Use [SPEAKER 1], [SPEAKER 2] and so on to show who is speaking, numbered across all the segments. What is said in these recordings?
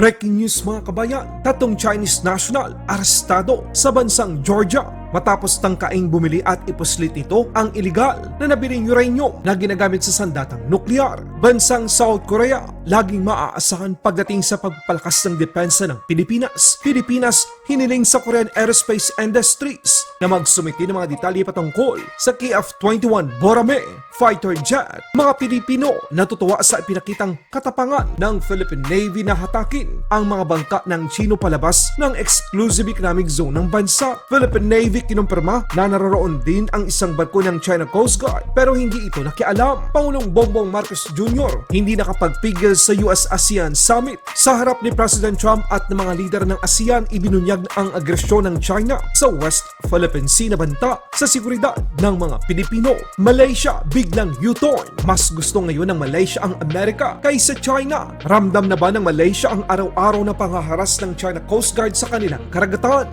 [SPEAKER 1] Breaking news mga kabayan, tatlong Chinese national arestado sa bansang Georgia matapos tangkaing bumili at ipuslit ito ang iligal na nabiling uranium na ginagamit sa sandatang nuklear. Bansang South Korea, laging maaasahan pagdating sa pagpalakas ng depensa ng Pilipinas. Pilipinas hiniling sa Korean Aerospace Industries na magsumiti ng mga detalye patungkol sa KF-21 Borame fighter jet. Mga Pilipino natutuwa sa ipinakitang katapangan ng Philippine Navy na hatakin ang mga bangka ng Chino palabas ng exclusive economic zone ng bansa. Philippine Navy kinumpirma na naroroon din ang isang barko ng China Coast Guard pero hindi ito nakialam. Pangulong Bongbong Marcos Jr. hindi nakapagpigil sa US-ASEAN Summit. Sa harap ni President Trump at ng mga lider ng ASEAN, ibinunyag ang agresyon ng China sa West Philippine Sea na banta sa seguridad ng mga Pilipino. Malaysia, biglang U-turn. Mas gusto ngayon ng Malaysia ang Amerika kaysa China. Ramdam na ba ng Malaysia ang araw-araw na panghaharas ng China Coast Guard sa kanilang karagatan?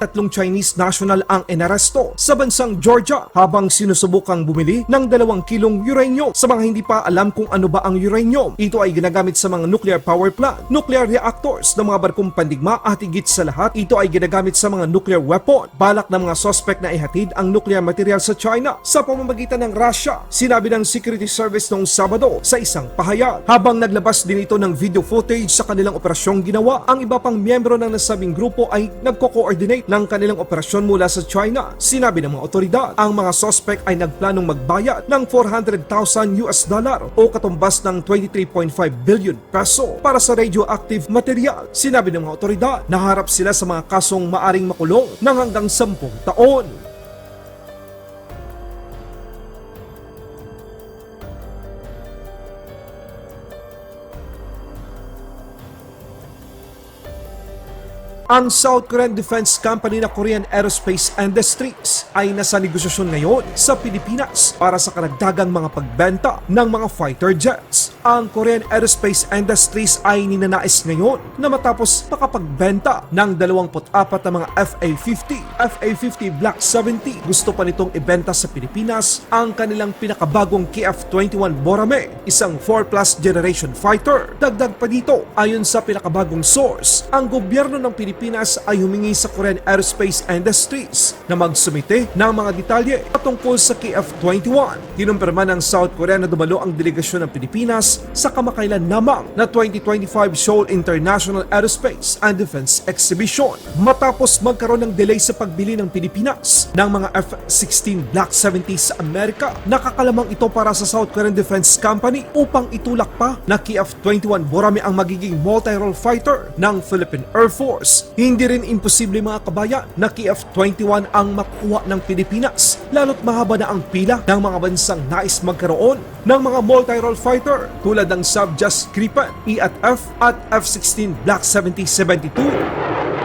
[SPEAKER 1] Tatlong Chinese national ang inaresto sa bansang Georgia habang sinusubukang bumili ng dalawang kilong uranium. Sa mga hindi pa alam kung ano ba ang uranium, ito ay ginagamit sa mga nuclear power plant, nuclear reactors ng mga barkong pandigma at higit sa lahat, ito ay ginagamit sa mga nuclear weapon. Balak ng mga suspect na ihatid ang nuclear material sa China sa pamamagitan ng Russia, sinabi ng Security Service noong Sabado sa isang pahayag. Habang naglabas din ito ng video footage sa kanilang operasyong ginawa, ang iba pang miyembro ng nasabing grupo ay nagko-coordinate ng kanilang operasyon mula sa China. Sinabi ng mga otoridad, ang mga suspect ay nagplanong magbayad ng 400,000 US dollar o katumbas ng 23.5 billion peso para sa radioactive material. Sinabi ng mga otoridad, naharap sila sa mga kasong maaring makulong ng hanggang 10 taon. Ang South Korean Defense Company na Korean Aerospace Industries ay nasa negosasyon ngayon sa Pilipinas para sa karagdagang mga pagbenta ng mga fighter jets. Ang Korean Aerospace Industries ay ninanais ngayon na matapos makapagbenta ng 24 na mga FA-50, FA-50 Black 70. Gusto pa nitong ibenta sa Pilipinas ang kanilang pinakabagong KF-21 Borame, isang 4 plus generation fighter. Dagdag pa dito, ayon sa pinakabagong source, ang gobyerno ng Pilipinas ay humingi sa Korean Aerospace Industries na magsumite ng mga detalye patungkol sa KF-21. Kinumpirma ng South Korea na dumalo ang delegasyon ng Pilipinas sa kamakailan lamang na 2025 Seoul International Aerospace and Defense Exhibition. Matapos magkaroon ng delay sa pagbili ng Pilipinas ng mga F-16 Black 70 sa Amerika, nakakalamang ito para sa South Korean Defense Company upang itulak pa na KF-21 Borame ang magiging multi-role fighter ng Philippine Air Force. Hindi rin imposible mga kabayan na KF-21 ang makuha ng Pilipinas lalo't mahaba na ang pila ng mga bansang nais magkaroon ng mga multi-role fighter tulad ng Subjust Gripen, E at F at F-16 Black 70-72.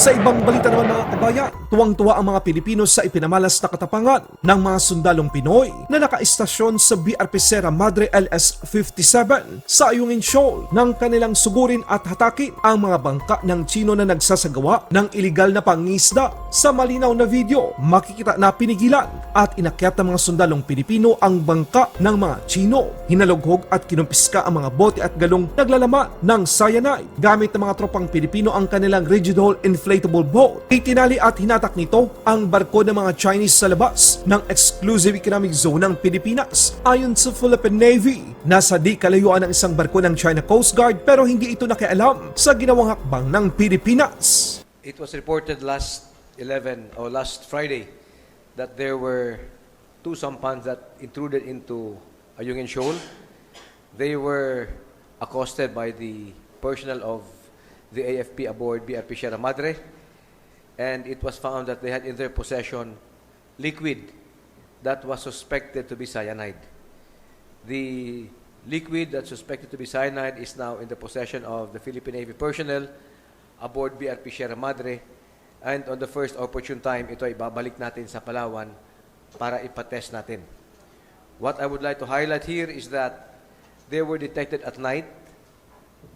[SPEAKER 1] Sa ibang balita naman mga kabayan, tuwang-tuwa ang mga Pilipino sa ipinamalas na katapangan ng mga sundalong Pinoy na nakaistasyon sa BRP Sierra Madre LS-57 sa Ayungin Shoal nang kanilang sugurin at hatakin ang mga bangka ng Chino na nagsasagawa ng iligal na pangisda. Sa malinaw na video, makikita na pinigilan at inakyat ng mga sundalong Pilipino ang bangka ng mga Chino. Hinalughog at kinumpiska ang mga bote at galong naglalaman ng cyanide. Gamit ng mga tropang Pilipino ang kanilang rigid hull inflatable boat. Itinali at hinatak nito ang barko ng mga Chinese sa labas ng exclusive economic zone ng Pilipinas. Ayon sa Philippine Navy, nasa di kalayuan ng isang barko ng China Coast Guard pero hindi ito nakialam sa ginawang hakbang ng Pilipinas.
[SPEAKER 2] It was reported last 11 or last Friday that there were two sampans that intruded into Ayungin Shoal. They were accosted by the personnel of the AFP aboard BRP Sierra Madre, and it was found that they had in their possession liquid that was suspected to be cyanide. The liquid that's suspected to be cyanide is now in the possession of the Philippine Navy personnel aboard BRP Sierra Madre, And on the first opportune time, ito ay babalik natin sa Palawan para ipatest natin. What I would like to highlight here is that they were detected at night.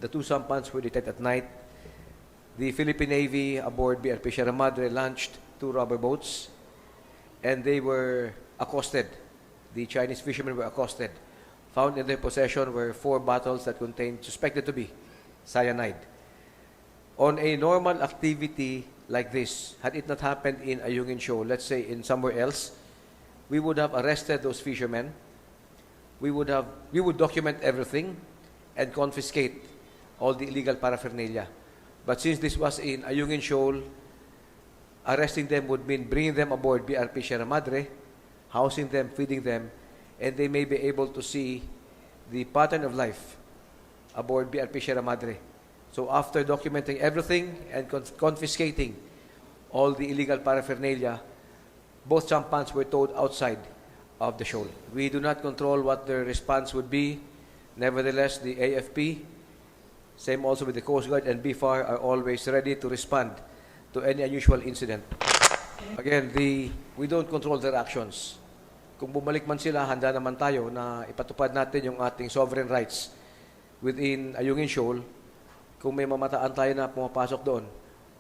[SPEAKER 2] The two sampans were detected at night. The Philippine Navy aboard BRP Sierra Madre launched two rubber boats and they were accosted. The Chinese fishermen were accosted. Found in their possession were four bottles that contained suspected to be cyanide. On a normal activity like this, had it not happened in Ayungin Shoal, let's say in somewhere else, we would have arrested those fishermen. We would have we would document everything and confiscate all the illegal paraphernalia. But since this was in Ayungin Shoal, arresting them would mean bringing them aboard BRP Sierra Madre, housing them, feeding them, and they may be able to see the pattern of life aboard BRP Sierra Madre. So after documenting everything and confiscating all the illegal paraphernalia, both sampans were towed outside of the shoal. We do not control what their response would be. Nevertheless, the AFP, same also with the Coast Guard and BFAR, are always ready to respond to any unusual incident. Again, the, we don't control their actions. Kung bumalik man sila, handa naman tayo na ipatupad natin yung ating sovereign rights within Ayungin Shoal. Kung may mamataan tayo na pumapasok doon,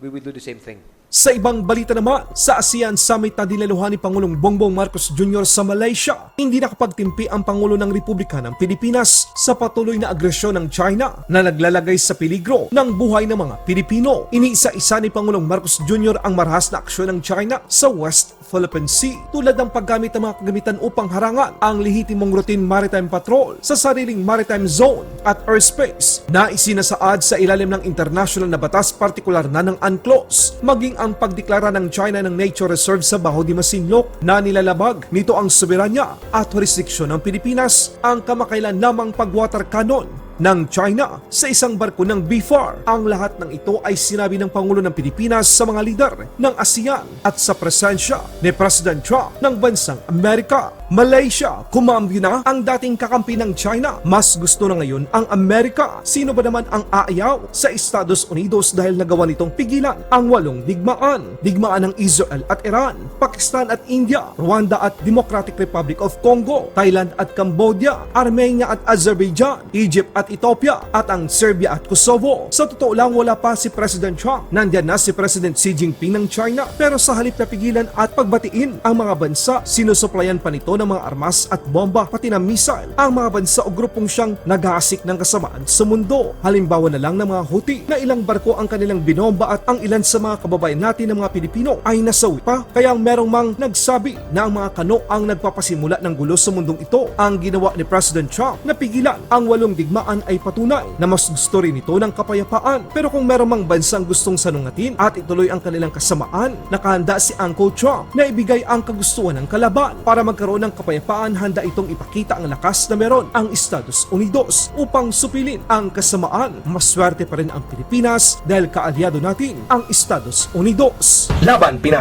[SPEAKER 2] we will do the same thing.
[SPEAKER 1] Sa ibang balita naman, sa ASEAN Summit na dinaluhan ni Pangulong Bongbong Marcos Jr. sa Malaysia, hindi nakapagtimpi ang Pangulo ng Republika ng Pilipinas sa patuloy na agresyon ng China na naglalagay sa peligro ng buhay ng mga Pilipino. Iniisa-isa ni Pangulong Marcos Jr. ang marahas na aksyon ng China sa West Philippine Sea tulad ng paggamit ng mga kagamitan upang harangan ang lehitimong routine maritime patrol sa sariling maritime zone at airspace na isinasaad sa ilalim ng international na batas partikular na ng UNCLOS maging ang pagdeklara ng China ng nature reserve sa Baho de Masinloc na nilalabag nito ang soberanya at jurisdiksyon ng Pilipinas ang kamakailan namang pagwater cannon ng China sa isang barko ng BFAR. Ang lahat ng ito ay sinabi ng Pangulo ng Pilipinas sa mga lider ng ASEAN at sa presensya ni President Trump ng bansang Amerika. Malaysia, kumambyo na ang dating kakampi ng China. Mas gusto na ngayon ang Amerika. Sino ba naman ang aayaw sa Estados Unidos dahil nagawa nitong pigilan ang walong digmaan? Digmaan ng Israel at Iran, Pakistan at India, Rwanda at Democratic Republic of Congo, Thailand at Cambodia, Armenia at Azerbaijan, Egypt at Ethiopia, at ang Serbia at Kosovo. Sa totoo lang wala pa si President Trump. Nandyan na si President Xi Jinping ng China. Pero sa halip na pigilan at pagbatiin ang mga bansa, sinusuplayan pa nito ng mga armas at bomba pati na missile ang mga bansa o grupong siyang naghahasik ng kasamaan sa mundo. Halimbawa na lang ng mga Houthi na ilang barko ang kanilang binomba at ang ilan sa mga kababayan natin ng mga Pilipino ay nasawi pa. Kaya merong mang nagsabi na ang mga kano ang nagpapasimula ng gulo sa mundong ito. Ang ginawa ni President Trump na pigilan ang walong digmaan ay patunay na mas gusto rin ito ng kapayapaan. Pero kung merong mang bansang gustong sanungatin at ituloy ang kanilang kasamaan, nakahanda si Uncle Trump na ibigay ang kagustuhan ng kalaban. Para magkaroon ng kapayapaan, handa itong ipakita ang lakas na meron ang Estados Unidos upang supilin ang kasamaan. Maswerte pa rin ang Pilipinas dahil kaalyado natin ang Estados Unidos.
[SPEAKER 3] Laban Pinas.